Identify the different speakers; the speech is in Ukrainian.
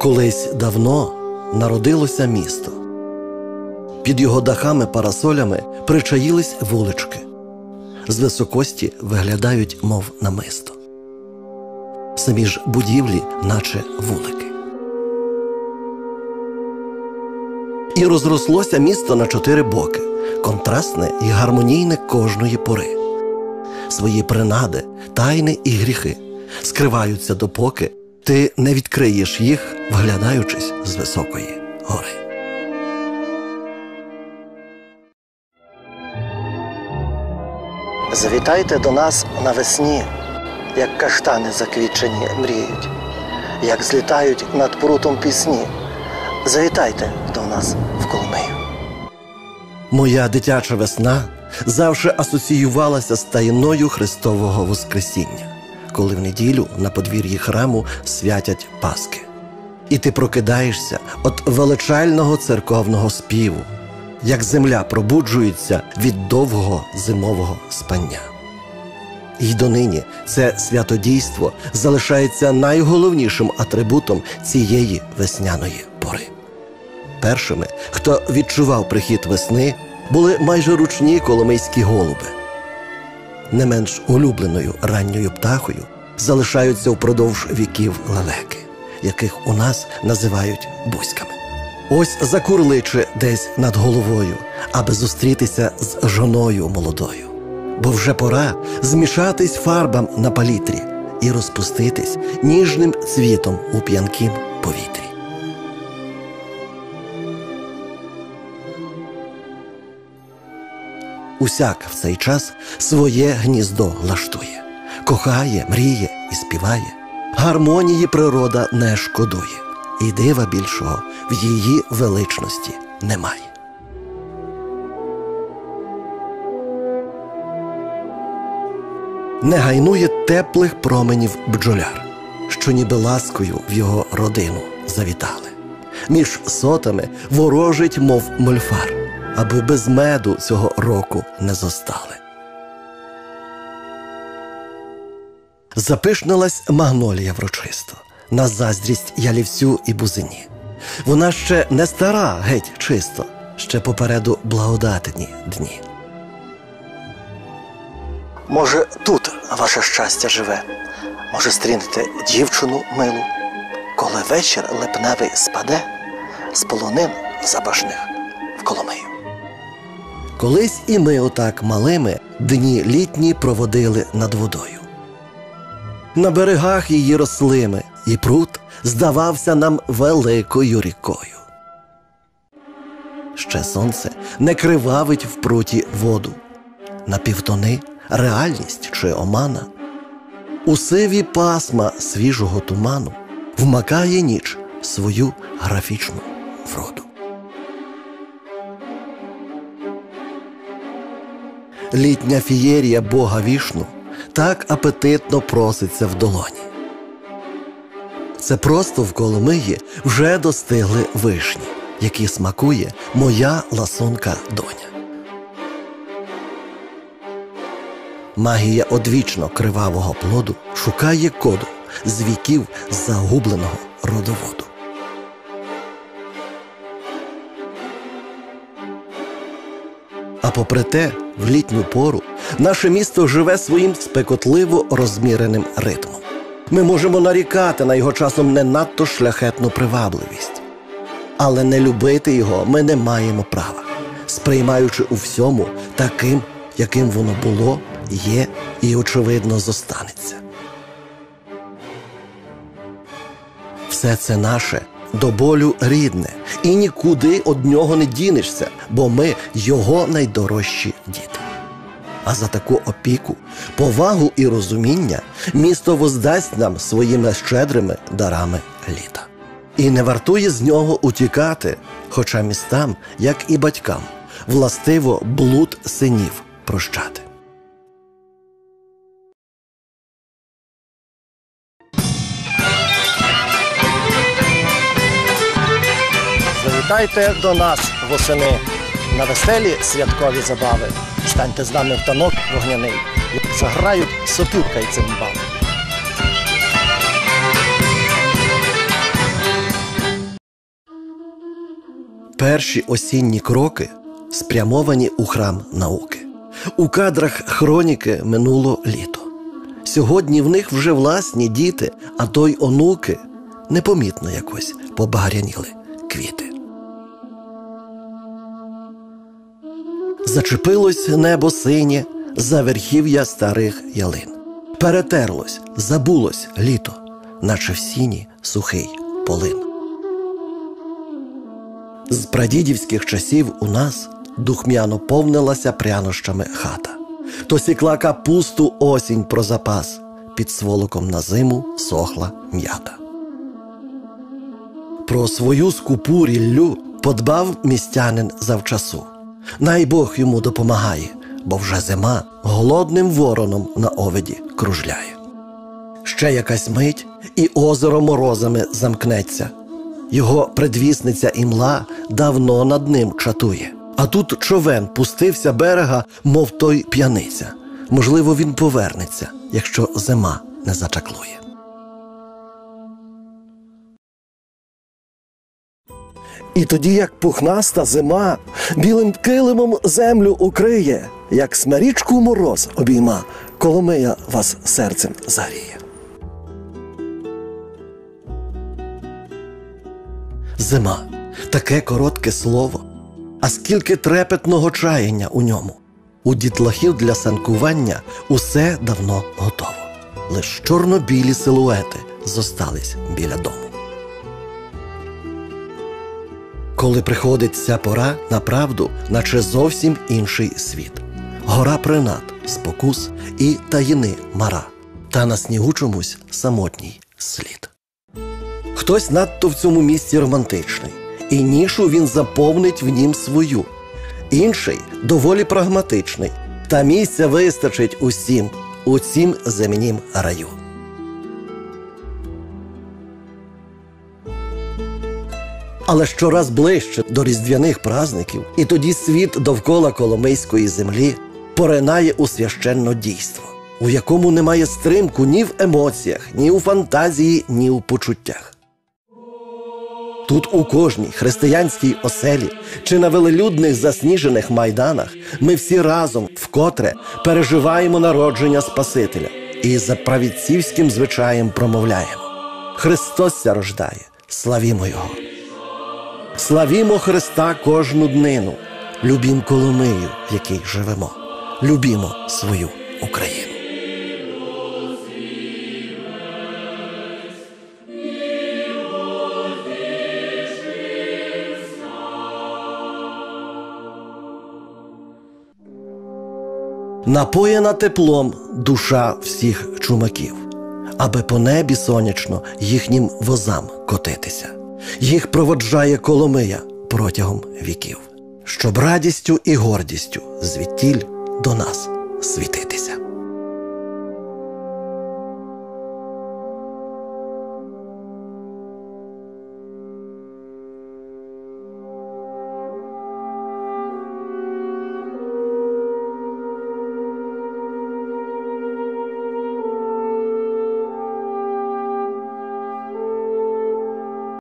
Speaker 1: Колись давно народилося місто. Під його дахами парасолями причаїлись вулички. З високості виглядають, мов намисто. Самі ж будівлі, наче вулики. І розрослося місто на чотири боки, контрастне і гармонійне кожної пори. Свої принади, тайни і гріхи скриваються допоки ти не відкриєш їх, вглядаючись з високої гори. Завітайте до нас навесні, як каштани заквітчені мріють, як злітають над прутом пісні. Завітайте до нас в Коломию. Моя дитяча весна завжди асоціювалася з таїною Христового Воскресіння, коли в неділю на подвір'ї храму святять Паски. І ти прокидаєшся від величального церковного співу, як земля пробуджується від довгого зимового спання. І донині це святодійство залишається найголовнішим атрибутом цієї весняної пори. Першими, хто відчував прихід весни, були майже ручні коломийські голуби. Не менш улюбленою ранньою птахою залишаються впродовж віків лелеки, яких у нас називають бузьками. Ось закурличе десь над головою, аби зустрітися з жоною молодою. Бо вже пора змішатись фарбам на палітрі і розпуститись ніжним цвітом у п'янким повітрі. Усяк в цей час своє гніздо лаштує, кохає, мріє і співає. Гармонії природа не шкодує, і дива більшого в її величності немає. Не гайнує теплих променів бджоляр, що ніби ласкою в його родину завітали. Між сотами ворожить, мов мольфар, аби без меду цього року не зостали. Запишнилась магнолія врочисто, на заздрість ялівцю і бузині. Вона ще не стара, геть чисто, ще попереду благодатні дні. Може, тут ваше щастя живе, може, стрінете дівчину милу, коли вечір липневий спаде з полонин запашних в Коломию. Колись і ми отак малими дні літні проводили над водою. На берегах її росли ми, і пруд здавався нам великою рікою. Ще сонце не кривавить в пруті воду, на півтони реальність чи омана. У сиві пасма свіжого туману вмакає ніч свою графічну Літня фієрія Бога вішну так апетитно проситься в долоні. Це просто в Коломиї вже достигли вишні, які смакує моя ласунка доня. Магія одвічно кривавого плоду шукає коду з віків загубленого родоводу. А попри те, в літню пору наше місто живе своїм спекотливо розміреним ритмом. Ми можемо нарікати на його часом не надто шляхетну привабливість, але не любити його ми не маємо права, сприймаючи у всьому таким, яким воно було, є і, очевидно, зостанеться. Все це наше до болю рідне, і нікуди од нього не дінешся, бо ми його найдорожчі діти. А за таку опіку, повагу і розуміння місто воздасть нам своїми щедрими дарами літа. І не вартує з нього утікати, хоча містам, як і батькам, властиво блуд синів прощати. Завітайте до нас восени на веселі святкові забави. Станьте з нами в танок вогняний. Заграють сопілка й цимбали.
Speaker 2: Перші осінні кроки спрямовані у храм науки. У кадрах хроніки минуло літо. Сьогодні в них вже власні діти, а то й онуки непомітно якось побагряніли квіти. Зачепилось небо синє за верхів'я старих ялин. Перетерлось, забулось літо, наче в сіні сухий полин. З прадідівських часів у нас духмяно повнилася прянощами хата. То сікла капусту осінь про запас, під сволоком на зиму сохла м'ята. Про свою скупу ріллю подбав містянин завчасу. Най Бог йому допомагає, бо вже зима голодним вороном на овіді кружляє. Ще якась мить, і озеро морозами замкнеться. Його предвісниця імла давно над ним чатує. А тут човен пустився берега, мов той п'яниця. Можливо, він повернеться, якщо зима не зачаклує.
Speaker 1: І тоді, як пухнаста зима, білим килимом землю укриє, як смирічку мороз обійма, Коломия вас серцем загріє.
Speaker 2: Зима таке коротке слово, а скільки трепетного чаяння у ньому. У дітлахів для санкування усе давно готово. Лиш чорно-білі силуети зостались біля дому. Коли приходить ця пора, направду, наче зовсім інший світ. Гора принад, спокус і таїни мара, та на снігу чомусь самотній слід. Хтось надто в цьому місці романтичний, і нішу він заповнить в нім свою. Інший доволі прагматичний, та місця вистачить усім у цім земнім раю. Але щораз ближче до різдвяних празників, і тоді світ довкола Коломийської землі поринає у священне дійство, у якому немає стримку ні в емоціях, ні у фантазії, ні у почуттях. Тут у кожній християнській оселі чи на велелюдних засніжених майданах ми всі разом вкотре переживаємо народження Спасителя і за правідцівським звичаєм промовляємо: Христос ся рождає, славімо Його! Славімо Христа кожну днину, любім Коломию, в якій живемо, любімо свою Україну. Напоєна теплом душа всіх чумаків, аби по небі сонячно їхнім возам котитися. Їх проводжає Коломия протягом віків, щоб радістю і гордістю звідтіль до нас світитися.